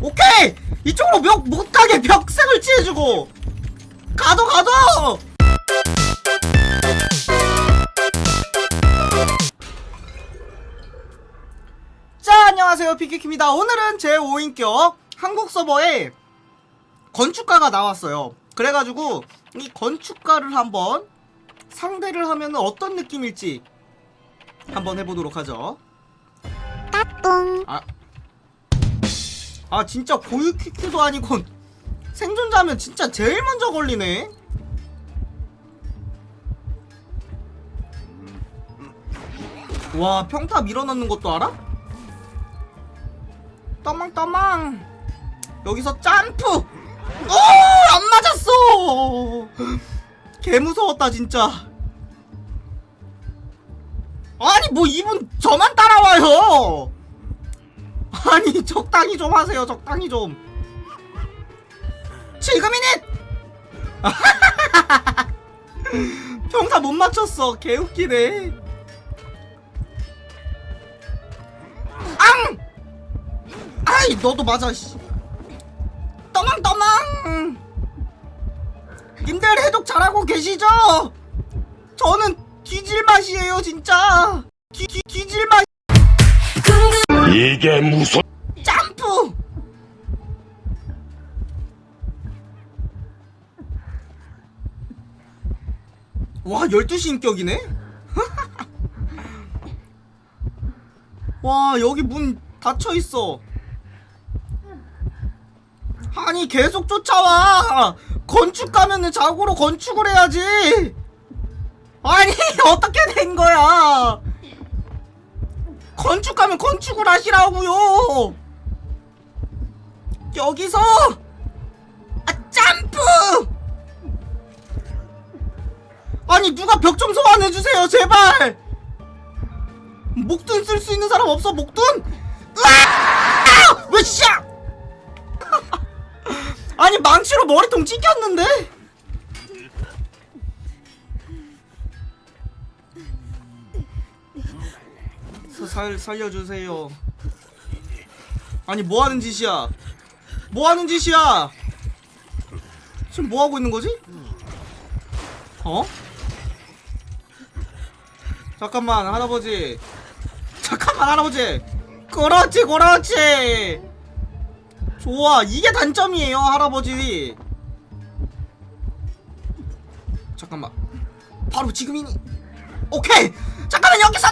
오케이! 이쪽으로 벽 못가게 벽색을 칠해주고! 가도 가도 자 안녕하세요. 피키키입니다. 오늘은 제 5인격 한국 서버에 건축가가 나왔어요. 그래가지고 이 건축가를 한번 상대를 하면 어떤 느낌일지 한번 해보도록 하죠. 아, 아 진짜 고유 퀴큐도 아니고 생존자면 진짜 제일 먼저 걸리네. 와 평타 밀어넣는 것도 알아? 떠망떠망. 여기서 점프! 오! 안 맞았어! 개 무서웠다 진짜. 아니 뭐 이분 저만 따라와요 아니 적당히 좀 하세요 적당히 좀. 지금이니 평타 못 맞췄어 개웃기네. 앙! 아이 너도 맞아 씨. 떠망떠망! 님들 해독 잘하고 계시죠? 저는 뒤질 맛이에요 진짜. 뒤, 뒤, 뒤질 맛 이게 무슨 점프! 와 12시 인격이네? 와 여기 문 닫혀있어 아니 계속 쫓아와 건축 가면은 자고로 건축을 해야지 아니 어떻게 된 거야 건축 가면 건축을 하시라고요. 여기서 아 점프. 아니 누가 벽 좀 소환해 주세요 제발. 목둔 쓸 수 있는 사람 없어 목둔? 으아! 왜 씨야? 아니 망치로 머리통 찍혔는데? 사- 살 살려주세요. 아니 뭐 하는 짓이야? 뭐 하는 짓이야? 지금 뭐 하고 있는 거지? 어? 잠깐만 할아버지. 잠깐만 할아버지. 그렇지 그렇지. 좋아 이게 단점이에요 할아버지. 잠깐만. 바로 지금이니. 오케이. 잠깐만 여기서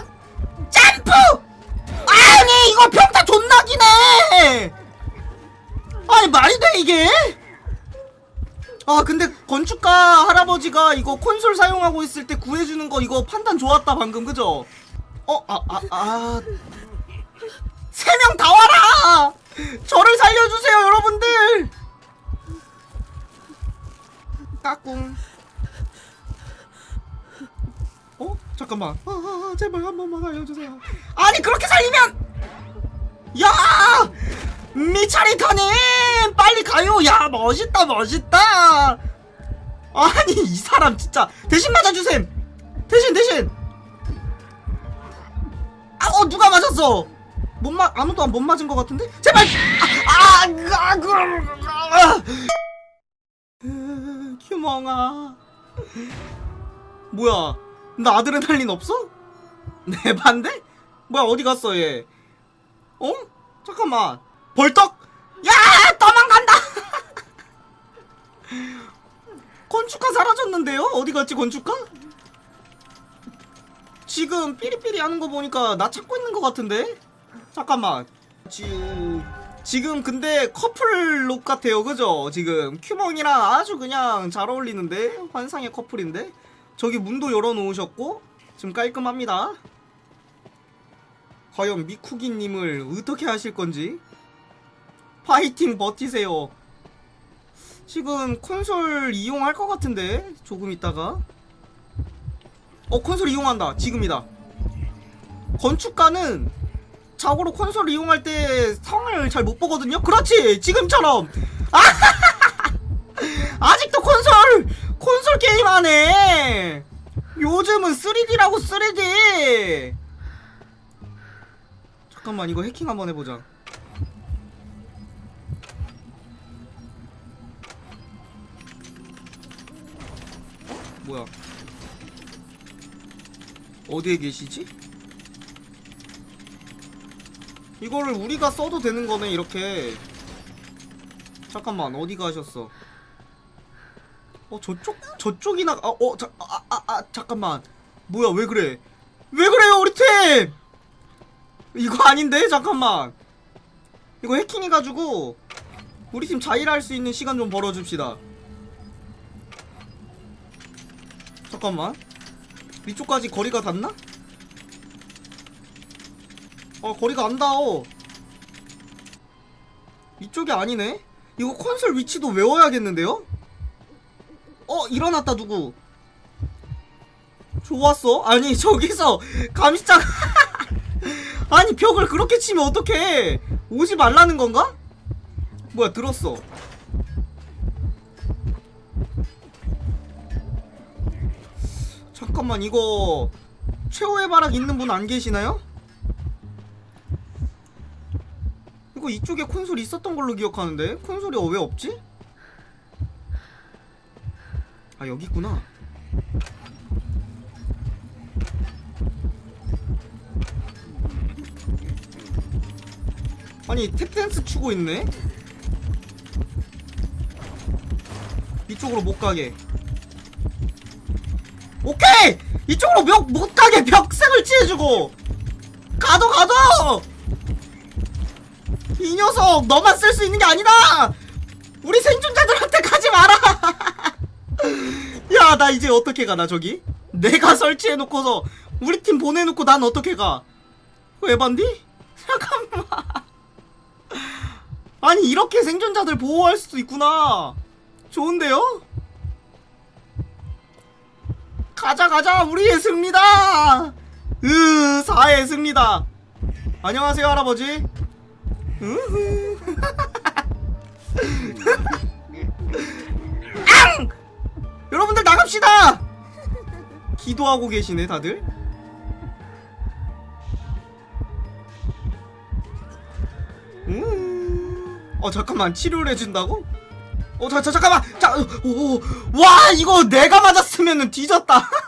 이거 평타 존나 기네! 아니 말이 돼 이게? 아 근데 건축가 할아버지가 이거 콘솔 사용하고 있을 때 구해주는 거 이거 판단 좋았다 방금 그죠? 어? 아 아 아 세 명 다 와라! 저를 살려주세요 여러분들! 까꿍 어? 잠깐만. 아, 아, 아, 제발 한 번만 알려주세요. 아니 그렇게 살리면 야 미차리타님 빨리 가요. 야 멋있다 멋있다. 아니 이 사람 진짜 대신 맞아주셈. 대신 대신. 아어 누가 맞았어? 못 맞 아무도 못 맞은 것 같은데? 제발. 아, 아, 아, 규멍아. 뭐야? 나 아드레날린 없어? 내 반대? 뭐야 어디 갔어 얘? 어? 잠깐만 벌떡? 야 도망간다! 건축가 사라졌는데요? 어디 갔지 건축가? 지금 삐리삐리 하는 거 보니까 나 찾고 있는 것 같은데? 잠깐만 지우 지금 근데 커플 룩 같아요 그죠? 지금 큐멍이랑 아주 그냥 잘 어울리는데? 환상의 커플인데? 저기 문도 열어놓으셨고 지금 깔끔합니다. 과연 미쿠기님을 어떻게 하실 건지 파이팅 버티세요. 지금 콘솔 이용할 것 같은데 조금 있다가 어 콘솔 이용한다 지금이다. 건축가는 자고로 콘솔 이용할 때 성을 잘 못 보거든요. 그렇지 지금처럼 아 아직도 콘솔 콘솔 게임 하네. 요즘은 3D라고 3D. 잠깐만 이거 해킹 한번 해보자. 뭐야? 어디에 계시지? 이거를 우리가 써도 되는 거네 이렇게. 잠깐만 어디 가셨어? 어 저쪽 저쪽이나 어어아아 아, 아, 잠깐만. 뭐야 왜 그래? 왜 그래요 우리 팀? 이거 아닌데? 잠깐만. 이거 해킹해가지고 우리 팀 자일할 수 있는 시간 좀 벌어줍시다 잠깐만. 위쪽까지 거리가 닿나? 어 거리가 안 닿어 이쪽이 아니네? 이거 콘솔 위치도 외워야겠는데요? 어 일어났다 누구? 좋았어. 아니 저기서 감시장. 아니 벽을 그렇게 치면 어떡해? 오지 말라는 건가? 뭐야 들었어 잠깐만 이거 최후의 바락 있는 분 안 계시나요? 이거 이쪽에 콘솔이 있었던 걸로 기억하는데 콘솔이 어, 왜 없지? 아 여기 있구나 아니 탭댄스 추고 있네 이쪽으로 못 가게 오케이! 이쪽으로 벽못 가게 벽색을 칠해주고! 가도 가도 이 녀석 너만 쓸 수 있는 게 아니다! 우리 생존자들한테 가지 마라! 야 나 이제 어떻게 가나 저기? 내가 설치해놓고서 우리 팀 보내놓고 난 어떻게 가? 에반디? 잠깐만. 아니 이렇게 생존자들 보호할 수도 있구나. 좋은데요? 가자 가자 우리의 승리다 으 사의 승리다 안녕하세요 할아버지. 앙! 여러분들 나갑시다 기도하고 계시네 다들 음. 어 잠깐만 치료를 해준다고? 어, 자, 자, 잠깐만! 자, 오, 와, 이거 내가 맞았으면은 뒤졌다!